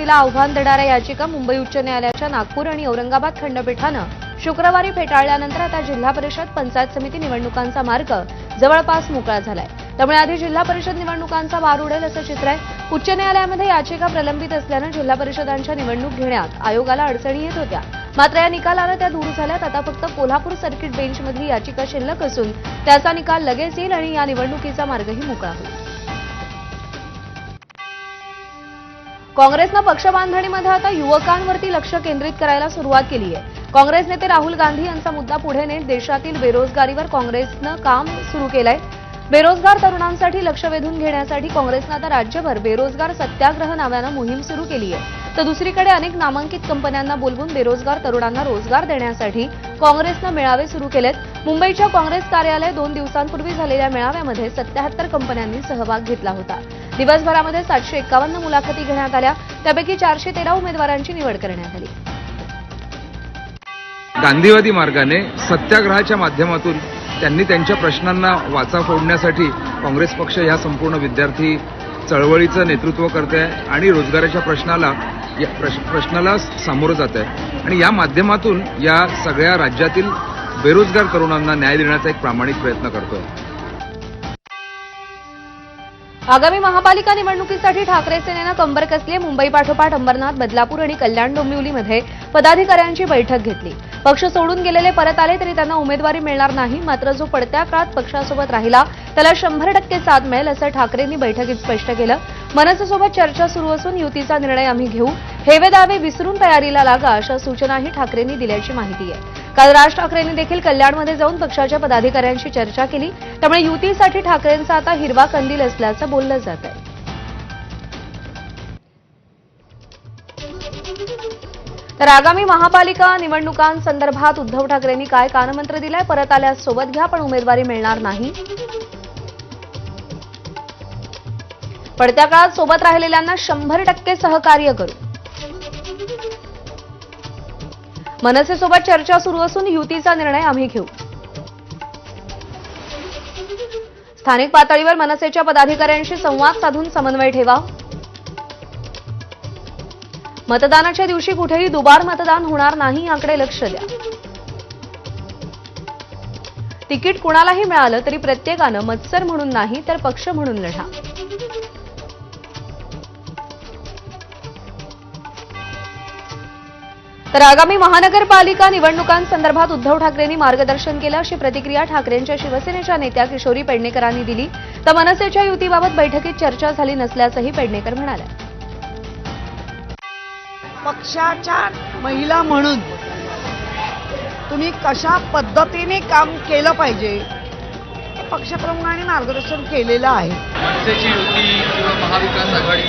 निवडणुकीला आव्हान देणाऱ्या याचिका मुंबई उच्च न्यायालयाच्या नागपूर आणि औरंगाबाद खंडपीठानं शुक्रवारी फेटाळल्यानंतर आता जिल्हा परिषद पंचायत समिती निवडणुकांचा मार्ग जवळपास मोकळा झालाय. त्यामुळे आधी जिल्हा परिषद निवडणुकांचा वार उडेल असं चित्र आहे. उच्च न्यायालयामध्ये याचिका प्रलंबित असल्यानं जिल्हा परिषदांच्या निवडणूक घेण्यात आयोगाला अडचणी येत होत्या. मात्र या निकालानं त्या दूर झाल्यात. आता फक्त कोल्हापूर सर्किट बेंचमधली याचिका शिल्लक असून त्याचा निकाल लगेच येईल आणि या निवडणुकीचा मार्गही मोकळा होईल. काँग्रेसनं पक्षबांधणीमध्ये आता युवकांवरती लक्ष केंद्रित करायला सुरुवात केली आहे काँग्रेस नेते राहुल गांधी यांचा मुद्दा पुढे नेत देशातील बेरोजगारीवर काँग्रेसनं काम सुरू केलंय. बेरोजगार तरुणांसाठी लक्ष वेधून घेण्यासाठी काँग्रेसनं आता राज्यभर बेरोजगार सत्याग्रह नावानं मोहीम सुरू केली आहे तर दुसरीकडे अनेक नामांकित कंपन्यांना बोलवून बेरोजगार तरुणांना रोजगार देण्यासाठी काँग्रेसनं मेळावे सुरू केलेत. मुंबईच्या काँग्रेस कार्यालय दोन दिवसांपूर्वी झालेल्या मेळाव्यामध्ये सत्याहत्तर कंपन्यांनी सहभाग घेतला होता. दिवसभरामध्ये सातशे एकावन्न मुलाखती घेण्यात आल्या. त्यापैकी चारशे तेरा उमेदवारांची निवड करण्यात आली. गांधीवादी मार्गाने सत्याग्रहाच्या माध्यमातून त्यांनी त्यांच्या प्रश्नांना वाचा फोडण्यासाठी काँग्रेस पक्ष ह्या संपूर्ण विद्यार्थी चळवळीचं नेतृत्व करत आहे आणि रोजगाराच्या प्रश्नाला या प्रश- प्रश्नाला सामोरं जात आहे आणि या माध्यमातून या सगळ्या राज्यातील बेरोजगार तरुणांना न्याय देण्याचा एक प्रामाणिक प्रयत्न करतोय. आगामी महापालिका निवडणुकीसाठी ठाकरे सेनेनं कंबर कसली मुंबई पाठोपाठ अंबरनाथ बदलापूर आणि कल्याण डोंबिवलीमध्ये पदाधिकाऱ्यांची बैठक घेतली. पक्ष सोडून गेलेले परत आले तरी त्यांना उमेदवारी मिळणार नाही. मात्र जो पडत्या काळात पक्षासोबत राहिला त्याला शंभर टक्के साथ मिळेल असं ठाकरेंनी बैठकीत स्पष्ट केलं. मनसेसोबत चर्चा सुरू असून युतीचा निर्णय आम्ही घेऊ. हेवे दावे विसरून तयारीला लागा अशा सूचनाही ठाकरेंनी दिल्याची माहिती आहे. काल राज ठाकरेंनी देखील कल्याणमध्ये जाऊन पक्षाच्या पदाधिकाऱ्यांशी चर्चा केली. त्यामुळे युतीसाठी ठाकरेंचा आता हिरवा कंदील असल्याचं बोललं जात आहे. तर आगामी महापालिका निवडणुकांसंदर्भात उद्धव ठाकरेंनी काय कानमंत्र दिलाय? परत आल्यास सोबत घ्या पण उमेदवारी मिळणार नाही. पडत्या काळात सोबत राहिलेल्यांना शंभर टक्के सहकार्य करू. मनसेसोबत चर्चा सुरू असून युतीचा निर्णय आम्ही घेऊ. स्थानिक पातळीवर मनसेच्या पदाधिकाऱ्यांशी संवाद साधून समन्वय ठेवा. मतदानाच्या दिवशी कुठेही दुबार मतदान होणार नाही याकडे लक्ष द्या. तिकीट कुणालाही मिळालं तरी प्रत्येकानं मत्सर म्हणून नाही तर पक्ष म्हणून लढा. तर आगामी महानगरपालिका निवडणुकांसंदर्भात उद्धव ठाकरेंनी मार्गदर्शन केलं अशी प्रतिक्रिया ठाकरेंच्या शिवसेनेच्या नेत्या किशोरी पेडणेकरांनी दिली. तर मनसेच्या युतीबाबत बैठकीत चर्चा झाली नसल्याचंही पेडणेकर म्हणाल्या पक्षाच्या महिला म्हणून तुम्ही कशा पद्धतीने काम केलं पाहिजे पक्षप्रमुखांनी मार्गदर्शन केलेलं आहे. मनसेची युती किंवा महाविकास आघाडी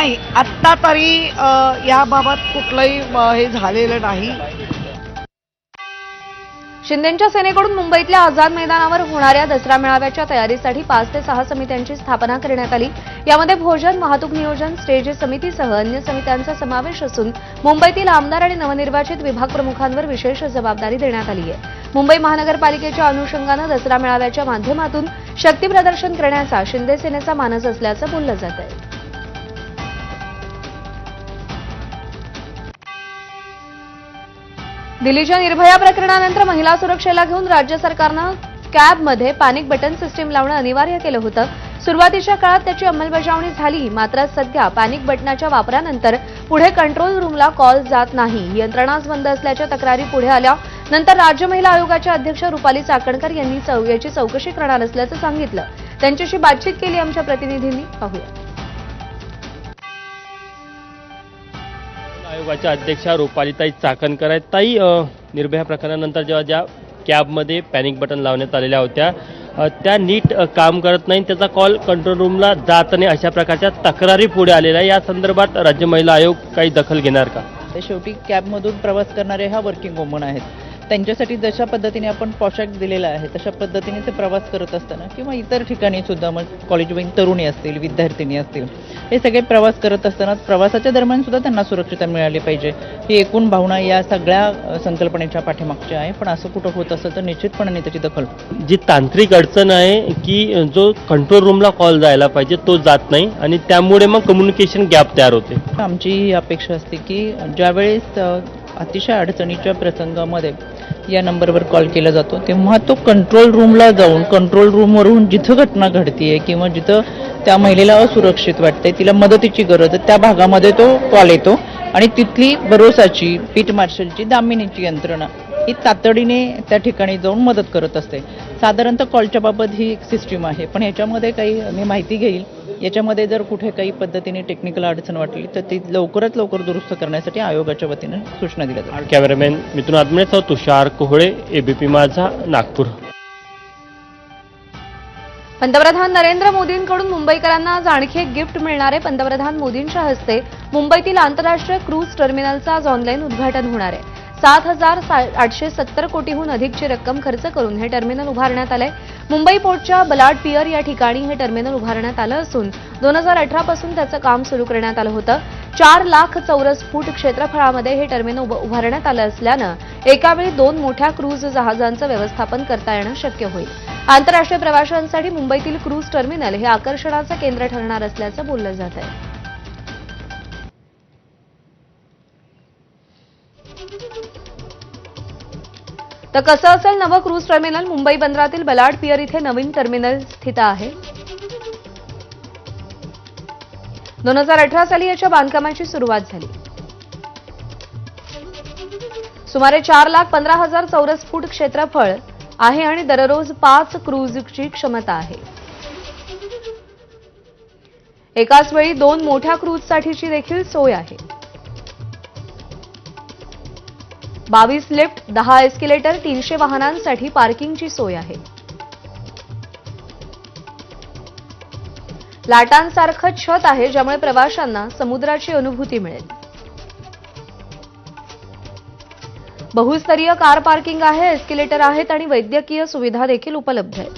नाही आत्ता तरी याबाबत कुठलंही हे झालेलं नाही. शिंदेच्या सेनेकडून मुंबईतल्या आझाद मैदानावर होणाऱ्या दसरा मेळाव्याच्या तयारीसाठी पाच ते सहा समित्यांची स्थापना करण्यात आली. यामध्ये भोजन वाहतूक नियोजन स्टेज समितीसह अन्य समित्यांचा समावेश असून मुंबईतील आमदार आणि नवनिर्वाचित विभाग प्रमुखांवर विशेष जबाबदारी देण्यात आली आहे. मुंबई महानगरपालिकेच्या अनुषंगानं दसरा मेळाव्याच्या माध्यमातून शक्तीप्रदर्शन करण्याचा शिंदे सेनेचा मानस असल्याचं बोललं जात आहे दिल्लीच्या निर्भया प्रकरणानंतर महिला सुरक्षेला घेऊन राज्य सरकारनं कॅबमध्ये पॅनिक बटन सिस्टीम लावणं अनिवार्य केलं होतं. सुरुवातीच्या काळात त्याची अंमलबजावणी झाली मात्र सध्या पॅनिक बटनाच्या वापरानंतर पुढे कंट्रोल रूमला कॉल जात नाही. यंत्रणाच बंद असल्याच्या तक्रारी पुढे आल्या. नंतर राज्य महिला आयोगाच्या अध्यक्ष रुपाली चाकणकर यांनी याची चौकशी करणार असल्याचं सांगितलं. त्यांच्याशी बातचीत केली आमच्या प्रतिनिधींनी. पाहूया. आयोगाच्या अध्यक्षा रुपालीताई चाकणकर आहेत. ताई निर्भया प्रकरणानंतर जेव्हा ज्या कॅबमध्ये पॅनिक बटन लावण्यात आलेल्या होत्या त्या नीट काम करत नाही त्याचा कॉल कंट्रोल रूमला जात नाही अशा प्रकारच्या तक्रारी पुढे आलेल्या आहे. या संदर्भात राज्य महिला आयोग काही दखल घेणार का? शेवटी कॅबमधून प्रवास करणारे ह्या वर्किंग वुमन आहेत. त्यांच्यासाठी जशा पद्धतीने आपण पोशाख दिलेला आहे तशा पद्धतीने ते प्रवास करत असताना किंवा इतर ठिकाणी सुद्धा मग कॉलेजवरील तरुणी असतील विद्यार्थिनी असतील हे सगळे प्रवास करत असताना प्रवासाच्या दरम्यान सुद्धा त्यांना सुरक्षितता मिळाली पाहिजे. ही एकूण भावना या सगळ्या संकल्पनेच्या पाठीमागची आहे. पण असं कुठं होत असेल तर निश्चितपणे त्याची दखल. जी तांत्रिक अडचण आहे की जो कंट्रोल रूमला कॉल जायला पाहिजे तो जात नाही आणि त्यामुळे मग कम्युनिकेशन गॅप तयार होते. आमची ही अपेक्षा असते की ज्यावेळेस अतिशय अडचणीच्या प्रसंगामध्ये या नंबरवर कॉल केला जातो. तेव्हा तो कंट्रोल रूमला जाऊन कंट्रोल रूमवरून जिथं घटना घडतीये किंवा जिथं त्या महिलेला असुरक्षित वाटते तिला मदतीची गरज त्या भागामध्ये तो कॉल येतो. आणि तिथली भरोसाची पीठ मार्शलची दामिनीची यंत्रणा ही तातडीने त्या ठिकाणी जाऊन मदत करत असते. साधारणतः कॉलच्या बाबत ही एक सिस्टीम आहे पण ह्याच्यामध्ये काही मी माहिती घेईल. याच्यामध्ये जर कुठे काही पद्धतीने टेक्निकल अडचण वाटली तर ती लवकरात लवकर दुरुस्त करण्यासाठी आयोगाच्या वतीने सूचना दिल्या जातात. कॅमेरामॅन मिथुन आत्मनेसह तुषार कोहळे एबीपी माझा नागपूर. पंतप्रधान नरेंद्र मोदींकडून मुंबईकरांना आज आणखी एक गिफ्ट मिळणार आहे. पंतप्रधान मोदींच्या हस्ते मुंबईतील आंतरराष्ट्रीय क्रूज टर्मिनलचं आज ऑनलाईन उद्घाटन होणार आहे. सात हजार आठशे सत्तर कोटीहून अधिकची रक्कम खर्च करून हे टर्मिनल उभारण्यात आलंय. मुंबई पोर्टच्या बलाड पियर या ठिकाणी हे टर्मिनल उभारण्यात आलं असून दोन हजार अठरापासून त्याचं काम सुरू करण्यात आलं होतं. चार लाख चौरस फूट क्षेत्रफळामध्ये हे टर्मिनल उभ- उभारण्यात आलं असल्यानं एकावेळी दोन मोठ्या क्रूज जहाजांचं व्यवस्थापन करता येणं शक्य होईल. आंतरराष्ट्रीय प्रवाशांसाठी मुंबईतील क्रूज टर्मिनल हे आकर्षणाचं केंद्र ठरणार असल्याचं बोललं जात आहे तर कसं असेल नवं क्रूज टर्मिनल? मुंबई बंदरातील बलाड पियर इथे नवीन टर्मिनल स्थित आहे. दोन हजार अठरा साली याच्या बांधकामाची सुरुवात झाली. सुमारे चार लाख पंधरा हजार चौरस फूट क्षेत्रफळ आहे आणि दररोज पाच क्रूजची क्षमता आहे. एकाच वेळी दोन मोठ्या क्रूजसाठीची देखील सोय आहे. बावीस लिफ्ट दहा एस्केलेटर तीनशे वाहनांसाठी पार्किंगची सोय आहे. लाटांसारखं छत आहे ज्यामुळे प्रवाशांना समुद्राची अनुभूती मिळेल. बहुस्तरीय कार पार्किंग आहे एस्केलेटर आहेत आणि वैद्यकीय सुविधा देखील उपलब्ध आहेत.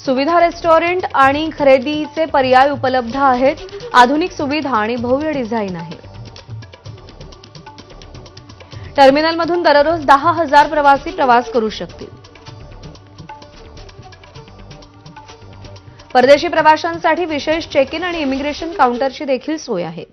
सुविधा रेस्टॉरंट आणि खरेदीचे पर्याय उपलब्ध आहेत. आधुनिक सुविधा आणि भव्य डिझाईन आहे. टर्मिनलमधून दररोज दहा हजार प्रवासी प्रवास करू शकतील. परदेशी प्रवाशांसाठी विशेष चेक इन आणि इमिग्रेशन काउंटरची देखील सोय आहे.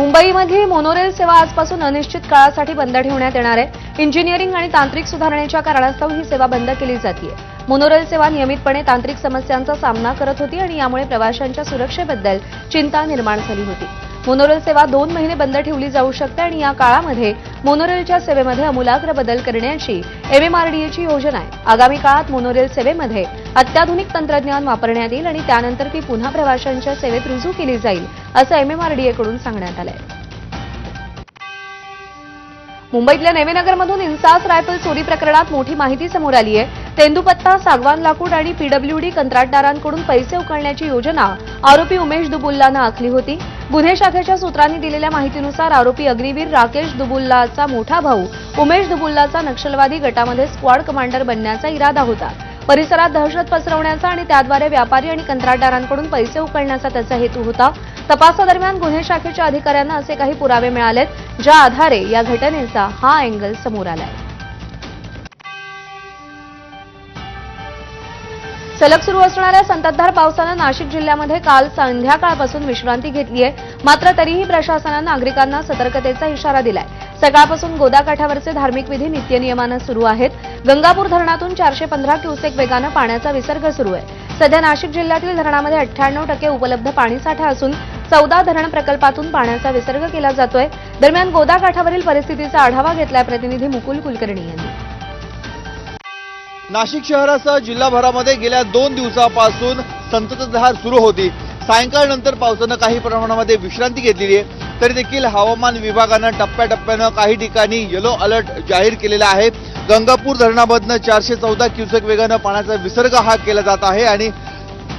मुंबईमध्ये मोनोरेल सेवा आजपासून अनिश्चित काळासाठी बंद ठेवण्यात येणार आहे. इंजिनिअरिंग आणि तांत्रिक सुधारणेच्या कारणास्तव ही सेवा बंद केली जाते मोनोरेल सेवा नियमितपणे तांत्रिक समस्यांचा सामना करत होती आणि यामुळे प्रवाशांच्या सुरक्षेबद्दल चिंता निर्माण झाली होती. मोनोरेल सेवा दोन महिने बंद ठेवली जाऊ शकते आणि या काळामध्ये मोनोरेलच्या सेवेमध्ये अमूलाग्र बदल करण्याची एमएमआरडीएची योजना आहे. आगामी काळात मोनोरेल सेवेमध्ये अत्याधुनिक तंत्रज्ञान वापरण्यात येईल आणि त्यानंतर ती पुन्हा प्रवाशांच्या सेवेत रुजू केली जाईल असं एमएमआरडीएकडून सांगण्यात आलंय. मुंबईतल्या नेवेनगरमधून इन्सास रायफल चोरी प्रकरणात मोठी माहिती समोर आली आहे. तेंदुपत्ता सागवान लाकूड आणि पीडब्ल्यूडी कंत्राटदारांकडून पैसे उकळण्याची योजना आरोपी उमेश दुबुल्लानं आखली होती. गुन्हे शाखेच्या सूत्रांनी दिलेल्या माहितीनुसार आरोपी अग्निवीर राकेश दुबुल्लाचा मोठा भाऊ उमेश दुबुल्लाचा नक्षलवादी गटामध्ये स्क्वॉड कमांडर बनण्याचा इरादा होता. परिसरात दहशत पसरवण्याचा आणि त्याद्वारे व्यापारी आणि कंत्राटदारांकडून पैसे उकळण्याचा त्याचा हेतू होता. तपासादरम्यान गुन्हे शाखेच्या अधिकाऱ्यांना असे काही पुरावे मिळालेत ज्या आधारे या घटनेचा हा अँगल समोर आलाय. सलग सुरू असणाऱ्या संततधार पावसानं नाशिक जिल्ह्यामध्ये काल संध्याकाळपासून विश्रांती घेतली आहे मात्र तरीही प्रशासनानं नागरिकांना सतर्कतेचा इशारा दिलाय. सकाळपासून गोदाकाठावरचे धार्मिक विधी नित्यनियमानं सुरू आहेत. गंगापूर धरणातून चारशे पंधरा क्युसेक वेगानं पाण्याचा विसर्ग सुरू आहे. सध्या नाशिक जिल्ह्यातील धरणामध्ये अठ्ठ्याण्णव टक्के उपलब्ध पाणीसाठा असून चौदा धरण प्रकल्पातून पाण्याचा विसर्ग केला जातोय. दरम्यान गोदाकाठावरील परिस्थितीचा आढावा घेतलाय प्रतिनिधी मुकुल कुलकर्णी यांनी. नाशिक शहरासह जिल्हाभरामध्ये गेल्या दोन दिवसापासून संततधार सुरू होती. सायंकाळनंतर पावसानं काही प्रमाणामध्ये विश्रांती घेतलेली आहे. तरी देखील हवामान विभागानं टप्प्याटप्प्यानं काही ठिकाणी येलो अलर्ट जाहीर केलेला आहे. गंगापूर धरणामधनं चारशे चौदा क्युसेक वेगानं पाण्याचा विसर्ग हा केला जात आहे आणि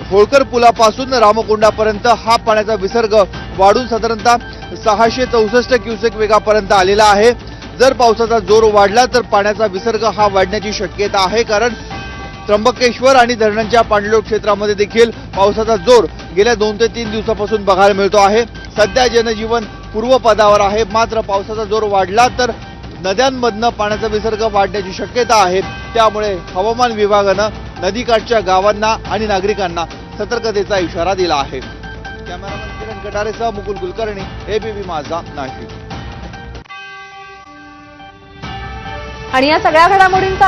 होळकर पुलापासून रामकुंडापर्यंत हा पाण्याचा विसर्ग वाढून साधारणतः सहाशे चौसष्ट क्युसेक वेगापर्यंत आलेला आहे. जर पावसाचा जोर वाढला तर पाण्याचा विसर्ग हा वाढण्याची शक्यता आहे कारण त्र्यंबकेश्वर आणि धरणांच्या पाणलोट क्षेत्रामध्ये देखील पावसाचा जोर गेल्या दोन ते तीन दिवसापासून बघायला मिळतो आहे. सध्या जनजीवन पूर्वपदावर आहे. मात्र पावसाचा जोर वाढला तर नद्यांमधनं पाण्याचा विसर्ग वाढण्याची शक्यता आहे. त्यामुळे हवामान विभागानं नदीकाठच्या गावांना आणि नागरिकांना सतर्कतेचा इशारा दिला आहे. कॅमेरामन किरण कटारेसह मुकुल कुलकर्णी एबीपी माझा नाशिक. आणि या सगळ्या घडामोडींचा